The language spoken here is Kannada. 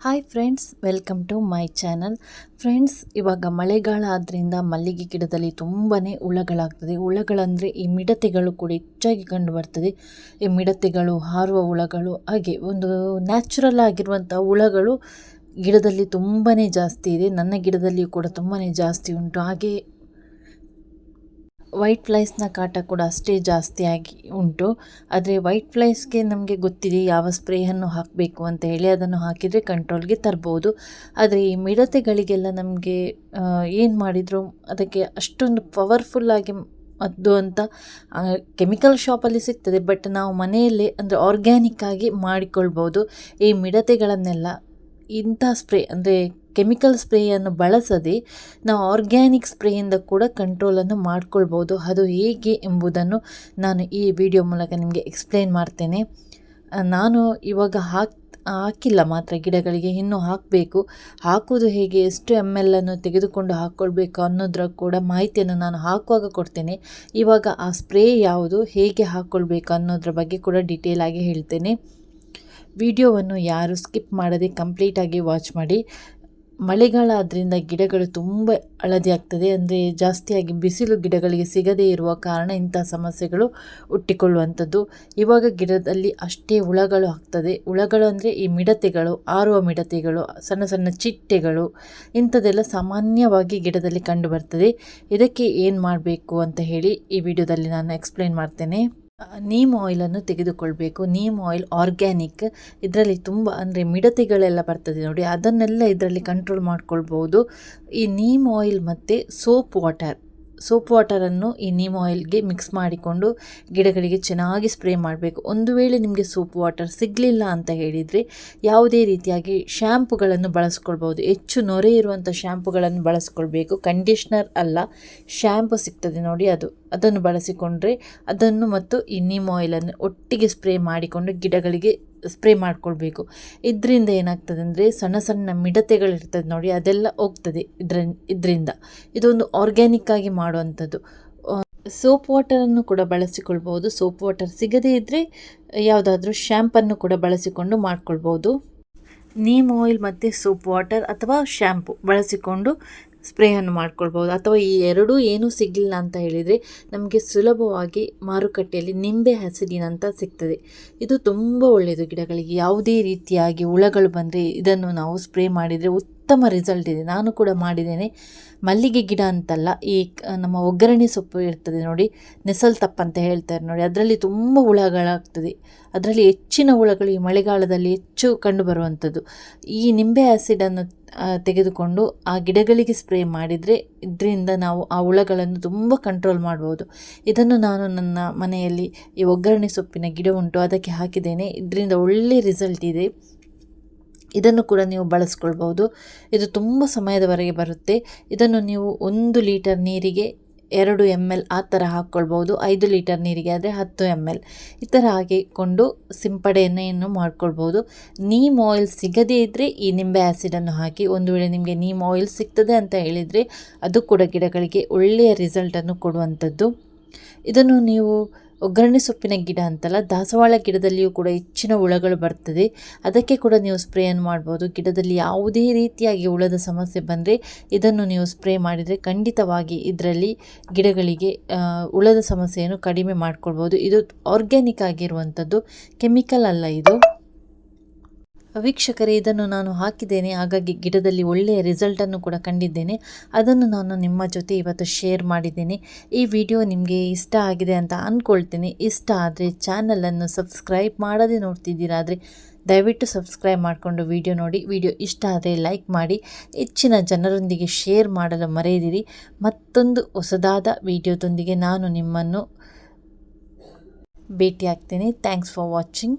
Hi friends welcome to my channel friends ಇವಾಗ ಮಳೆಗಾಲ ಆದ್ದರಿಂದ ಮಲ್ಲಿಗೆ ಗಿಡದಲ್ಲಿ ತುಂಬಾ ಹುಳಗಳಾಗ್ತದೆ. ಹುಳಗಳಂದರೆ ಈ ಮಿಡತೆಗಳು ಕೂಡ ಹೆಚ್ಚಾಗಿ ಕಂಡು ಬರ್ತದೆ. ಈ ಮಿಡತೆಗಳು, ಹಾರುವ ಹುಳಗಳು, ಹಾಗೆ ಒಂದು ನ್ಯಾಚುರಲ್ ಆಗಿರುವಂಥ ಹುಳಗಳು ಗಿಡದಲ್ಲಿ ತುಂಬಾ ಜಾಸ್ತಿ ಇದೆ. ನನ್ನ ಗಿಡದಲ್ಲಿಯೂ ಕೂಡ ತುಂಬಾ ಜಾಸ್ತಿ ಉಂಟು. ಹಾಗೆ ವೈಟ್ ಫ್ಲೈಸ್ನ ಕಾಟ ಕೂಡ ಅಷ್ಟೇ ಜಾಸ್ತಿಯಾಗಿ ಉಂಟು. ಆದರೆ ವೈಟ್ ಫ್ಲೈಸ್ಗೆ ನಮಗೆ ಗೊತ್ತಿದೆ ಯಾವ ಸ್ಪ್ರೇಯನ್ನು ಹಾಕಬೇಕು ಅಂತ ಹೇಳಿ ಅದನ್ನು ಹಾಕಿದರೆ ಕಂಟ್ರೋಲ್ಗೆ ತರ್ಬೋದು. ಆದರೆ ಈ ಮಿಡತೆಗಳಿಗೆಲ್ಲ ನಮಗೆ ಏನು ಮಾಡಿದರೂ ಅದಕ್ಕೆ ಅಷ್ಟೊಂದು ಪವರ್ಫುಲ್ಲಾಗಿ ಮದ್ದು ಅಂತ ಕೆಮಿಕಲ್ ಶಾಪಲ್ಲಿ ಸಿಗ್ತದೆ. ಬಟ್ ನಾವು ಮನೆಯಲ್ಲೇ ಅಂದರೆ ಆರ್ಗ್ಯಾನಿಕ್ಕಾಗಿ ಮಾಡಿಕೊಳ್ಬೋದು. ಈ ಮಿಡತೆಗಳನ್ನೆಲ್ಲ ಇಂಥ ಸ್ಪ್ರೇ ಅಂದರೆ ಕೆಮಿಕಲ್ ಸ್ಪ್ರೇಯನ್ನು ಬಳಸದೆ ನಾವು ಆರ್ಗ್ಯಾನಿಕ್ ಸ್ಪ್ರೇಯಿಂದ ಕೂಡ ಕಂಟ್ರೋಲನ್ನು ಮಾಡ್ಕೊಳ್ಬೋದು. ಅದು ಹೇಗೆ ಎಂಬುದನ್ನು ನಾನು ಈ ವಿಡಿಯೋ ಮೂಲಕ ನಿಮಗೆ ಎಕ್ಸ್ಪ್ಲೇನ್ ಮಾಡ್ತೇನೆ. ನಾನು ಇವಾಗ ಹಾಕ್, ಹಾಕಿಲ್ಲ ಮಾತ್ರ ಗಿಡಗಳಿಗೆ, ಇನ್ನೂ ಹಾಕಬೇಕು. ಹಾಕೋದು ಹೇಗೆ, ಎಷ್ಟು ಎಂ ಎಲ್ ಅನ್ನು ತೆಗೆದುಕೊಂಡು ಹಾಕ್ಕೊಳ್ಬೇಕು ಅನ್ನೋದ್ರ ಕೂಡ ಮಾಹಿತಿಯನ್ನು ನಾನು ಹಾಕುವಾಗ ಕೊಡ್ತೇನೆ. ಇವಾಗ ಆ ಸ್ಪ್ರೇ ಯಾವುದು, ಹೇಗೆ ಹಾಕ್ಕೊಳ್ಬೇಕು ಅನ್ನೋದ್ರ ಬಗ್ಗೆ ಕೂಡ ಡೀಟೇಲ್ ಆಗಿ ಹೇಳ್ತೇನೆ. ವಿಡಿಯೋವನ್ನು ಯಾರು ಸ್ಕಿಪ್ ಮಾಡದೆ ಕಂಪ್ಲೀಟಾಗಿ ವಾಚ್ ಮಾಡಿ. ಮಳೆಗಾಲ ಆದ್ದರಿಂದ ಗಿಡಗಳು ತುಂಬ ಹಳದಿ ಆಗ್ತದೆ. ಅಂದರೆ ಜಾಸ್ತಿಯಾಗಿ ಬಿಸಿಲು ಗಿಡಗಳಿಗೆ ಸಿಗದೇ ಇರುವ ಕಾರಣ ಇಂಥ ಸಮಸ್ಯೆಗಳು ಹುಟ್ಟಿಕೊಳ್ಳುವಂಥದ್ದು. ಇವಾಗ ಗಿಡದಲ್ಲಿ ಅಷ್ಟೇ ಹುಳಗಳು ಆಗ್ತದೆ. ಹುಳಗಳು ಅಂದರೆ ಈ ಮಿಡತೆಗಳು, ಆರುವ ಮಿಡತೆಗಳು, ಸಣ್ಣ ಸಣ್ಣ ಚಿಟ್ಟೆಗಳು, ಇಂಥದ್ದೆಲ್ಲ ಸಾಮಾನ್ಯವಾಗಿ ಗಿಡದಲ್ಲಿ ಕಂಡುಬರ್ತದೆ ಇದಕ್ಕೆ ಏನು ಮಾಡಬೇಕು ಅಂತ ಹೇಳಿ ಈ ವಿಡಿಯೋದಲ್ಲಿ ನಾನು ಎಕ್ಸ್ಪ್ಲೇನ್ ಮಾಡ್ತೇನೆ. ನೀಮ್ ಆಯಿಲನ್ನು ತೆಗೆದುಕೊಳ್ಬೇಕು. ನೀಮ್ ಆಯಿಲ್ ಆರ್ಗ್ಯಾನಿಕ್ ಇದರಲ್ಲಿ ತುಂಬ ಅಂದರೆ ಮಿಡತೆಗಳೆಲ್ಲ ಬರ್ತದೆ ನೋಡಿ, ಅದನ್ನೆಲ್ಲ ಇದರಲ್ಲಿ ಕಂಟ್ರೋಲ್ ಮಾಡ್ಕೊಳ್ಬೋದು. ಈ ನೀಮ್ ಆಯಿಲ್ ಮತ್ತು ಸೋಪ್ ವಾಟರ್ ಸೋಪ್ ವಾಟರನ್ನು ಈ ನೀಮ್ ಆಯಿಲ್ಗೆ ಮಿಕ್ಸ್ ಮಾಡಿಕೊಂಡು ಗಿಡಗಳಿಗೆ ಚೆನ್ನಾಗಿ ಸ್ಪ್ರೇ ಮಾಡಬೇಕು. ಒಂದು ವೇಳೆ ನಿಮಗೆ ಸೋಪ್ ವಾಟರ್ ಸಿಗಲಿಲ್ಲ ಅಂತ ಹೇಳಿದರೆ ಯಾವುದೇ ರೀತಿಯಾಗಿ ಶ್ಯಾಂಪುಗಳನ್ನು ಬಳಸ್ಕೊಳ್ಬೋದು ಹೆಚ್ಚು ನೊರೆ ಇರುವಂಥ ಶ್ಯಾಂಪುಗಳನ್ನು ಬಳಸ್ಕೊಳ್ಬೇಕು. ಕಂಡೀಷ್ನರ್ ಅಲ್ಲ, ಶ್ಯಾಂಪು ಸಿಗ್ತದೆ ನೋಡಿ ಅದು. ಅದನ್ನು ಬಳಸಿಕೊಂಡ್ರೆ ಅದನ್ನು ಮತ್ತು ಈ ನೀಮ್ ಆಯಿಲನ್ನು ಒಟ್ಟಿಗೆ ಸ್ಪ್ರೇ ಮಾಡಿಕೊಂಡು ಗಿಡಗಳಿಗೆ ಸ್ಪ್ರೇ ಮಾಡ್ಕೊಳ್ಬೇಕು. ಇದರಿಂದ ಏನಾಗ್ತದೆ ಅಂದರೆ ಸಣ್ಣ ಸಣ್ಣ ಮಿಡತೆಗಳಿರ್ತದೆ ನೋಡಿ, ಅದೆಲ್ಲ ಹೋಗ್ತದೆ ಇದ್ರ ಇದರಿಂದ. ಇದೊಂದು ಆರ್ಗ್ಯಾನಿಕ್ ಆಗಿ ಮಾಡುವಂಥದ್ದು. ಸೋಪ್ ವಾಟರನ್ನು ಕೂಡ ಬಳಸಿಕೊಳ್ಬೋದು ಸೋಪ್ ವಾಟರ್ ಸಿಗದೇ ಇದ್ದರೆ ಯಾವುದಾದ್ರೂ ಶ್ಯಾಂಪನ್ನು ಕೂಡ ಬಳಸಿಕೊಂಡು ಮಾಡ್ಕೊಳ್ಬೋದು ನೀಮ್ ಆಯಿಲ್ ಮತ್ತು ಸೋಪ್ ವಾಟರ್ ಅಥವಾ ಶ್ಯಾಂಪು ಬಳಸಿಕೊಂಡು ಸ್ಪ್ರೇಯನ್ನು ಮಾಡ್ಕೊಳ್ಬೋದು. ಅಥವಾ ಈ ಎರಡೂ ಏನೂ ಸಿಗಲಿಲ್ಲ ಅಂತ ಹೇಳಿದರೆ ನಮಗೆ ಸುಲಭವಾಗಿ ಮಾರುಕಟ್ಟೆಯಲ್ಲಿ ನಿಂಬೆ ಹಸಿರಿನಂತ ಸಿಗ್ತದೆ. ಇದು ತುಂಬ ಒಳ್ಳೆಯದು ಗಿಡಗಳಿಗೆ. ಯಾವುದೇ ರೀತಿಯಾಗಿ ಹುಳಗಳು ಬಂದರೆ ಇದನ್ನು ನಾವು ಸ್ಪ್ರೇ ಮಾಡಿದರೆ ಉತ್ತಮ ರಿಸಲ್ಟ್ ಇದೆ. ನಾನು ಕೂಡ ಮಾಡಿದ್ದೇನೆ. ಮಲ್ಲಿಗೆ ಗಿಡ ಅಂತಲ್ಲ, ಈ ನಮ್ಮ ಒಗ್ಗರಣೆ ಸೊಪ್ಪು ಇರ್ತದೆ ನೋಡಿ, ನೆಸಲ್ ತಪ್ಪಂತ ಹೇಳ್ತಾರೆ ನೋಡಿ, ಅದರಲ್ಲಿ ತುಂಬ ಹುಳಗಳಾಗ್ತದೆ. ಅದರಲ್ಲಿ ಹೆಚ್ಚಿನ ಹುಳಗಳು ಈ ಮಳೆಗಾಲದಲ್ಲಿ ಹೆಚ್ಚು ಕಂಡುಬರುವಂಥದ್ದು ಈ ನಿಂಬೆ ಆ್ಯಸಿಡನ್ನು ತೆಗೆದುಕೊಂಡು ಆ ಗಿಡಗಳಿಗೆ ಸ್ಪ್ರೇ ಮಾಡಿದರೆ ಇದರಿಂದ ನಾವು ಆ ಹುಳಗಳನ್ನು ತುಂಬ ಕಂಟ್ರೋಲ್ ಮಾಡ್ಬೋದು. ಇದನ್ನು ನಾನು ನನ್ನ ಮನೆಯಲ್ಲಿ ಈ ಒಗ್ಗರಣೆ ಸೊಪ್ಪಿನ ಗಿಡ ಉಂಟು, ಅದಕ್ಕೆ ಹಾಕಿದ್ದೇನೆ. ಇದರಿಂದ ಒಳ್ಳೆ ರಿಸಲ್ಟ್ ಇದೆ. ಇದನ್ನು ಕೂಡ ನೀವು ಬಳಸ್ಕೊಳ್ಬೋದು. ಇದು ತುಂಬ ಸಮಯದವರೆಗೆ ಬರುತ್ತೆ. ಇದನ್ನು ನೀವು ಒಂದು ಲೀಟರ್ ನೀರಿಗೆ ಎರಡು ಎಂ ಎಲ್ ಆ ಥರ ಹಾಕ್ಕೊಳ್ಬೋದು. ಐದು ಲೀಟರ್ ನೀರಿಗೆ ಆದರೆ ಹತ್ತು ಎಂ ಎಲ್ ಈ ಥರ ಹಾಕಿಕೊಂಡು ಸಿಂಪಡೆಯನ್ನು ಮಾಡ್ಕೊಳ್ಬೋದು. ನೀಮ್ ಆಯಿಲ್ ಸಿಗದೇ ಇದ್ದರೆ ಈ ನಿಂಬೆ ಆ್ಯಸಿಡನ್ನು ಹಾಕಿ ಒಂದು ವೇಳೆ ನಿಮಗೆ ನೀಮ್ ಆಯಿಲ್ ಸಿಗ್ತದೆ ಅಂತ ಹೇಳಿದರೆ ಅದು ಕೂಡ ಗಿಡಗಳಿಗೆ ಒಳ್ಳೆಯ ರಿಸಲ್ಟನ್ನು ಕೊಡುವಂಥದ್ದು. ಇದನ್ನು ನೀವು ಒಗ್ಗರಣೆ ಸೊಪ್ಪಿನ ಗಿಡ ಅಂತಲ್ಲ, ದಾಸವಾಳ ಗಿಡದಲ್ಲಿಯೂ ಕೂಡ ಹೆಚ್ಚಿನ ಹುಳಗಳು ಬರ್ತದೆ. ಅದಕ್ಕೆ ಕೂಡ ನೀವು ಸ್ಪ್ರೇಯನ್ನು ಮಾಡ್ಬೋದು. ಗಿಡದಲ್ಲಿ ಯಾವುದೇ ರೀತಿಯಾಗಿ ಹುಳದ ಸಮಸ್ಯೆ ಬಂದರೆ ಇದನ್ನು ನೀವು ಸ್ಪ್ರೇ ಮಾಡಿದರೆ ಖಂಡಿತವಾಗಿ ಇದರಲ್ಲಿ ಗಿಡಗಳಿಗೆ ಹುಳದ ಸಮಸ್ಯೆಯನ್ನು ಕಡಿಮೆ ಮಾಡ್ಕೊಳ್ಬೋದು. ಇದು ಆರ್ಗ್ಯಾನಿಕ್ ಆಗಿರುವಂಥದ್ದು, ಕೆಮಿಕಲ್ ಅಲ್ಲ ಇದು. ವೀಕ್ಷಕರೇ, ಇದನ್ನು ನಾನು ಹಾಕಿದ್ದೇನೆ. ಹಾಗಾಗಿ ಗಿಡದಲ್ಲಿ ಒಳ್ಳೆಯ ರಿಸಲ್ಟನ್ನು ಕೂಡ ಕಂಡಿದ್ದೇನೆ. ಅದನ್ನು ನಾನು ನಿಮ್ಮ ಜೊತೆ ಇವತ್ತು ಶೇರ್ ಮಾಡಿದ್ದೇನೆ. ಈ ವಿಡಿಯೋ ನಿಮಗೆ ಇಷ್ಟ ಆಗಿದೆ ಅಂತ ಅಂದ್ಕೊಳ್ತೇನೆ ಇಷ್ಟ ಆದರೆ ಚಾನಲನ್ನು ಸಬ್ಸ್ಕ್ರೈಬ್ ಮಾಡದೆ ನೋಡ್ತಿದ್ದೀರಾ ಆದರೆ ದಯವಿಟ್ಟು ಸಬ್ಸ್ಕ್ರೈಬ್ ಮಾಡಿಕೊಂಡು ವಿಡಿಯೋ ನೋಡಿ. ವಿಡಿಯೋ ಇಷ್ಟ ಆದರೆ ಲೈಕ್ ಮಾಡಿ. ಹೆಚ್ಚಿನ ಜನರೊಂದಿಗೆ ಶೇರ್ ಮಾಡಲು ಮರೆಯದಿರಿ. ಮತ್ತೊಂದು ಹೊಸದಾದ ವಿಡಿಯೋದೊಂದಿಗೆ ನಾನು ನಿಮ್ಮನ್ನು ಭೇಟಿಯಾಗ್ತೇನೆ. Thanks for watching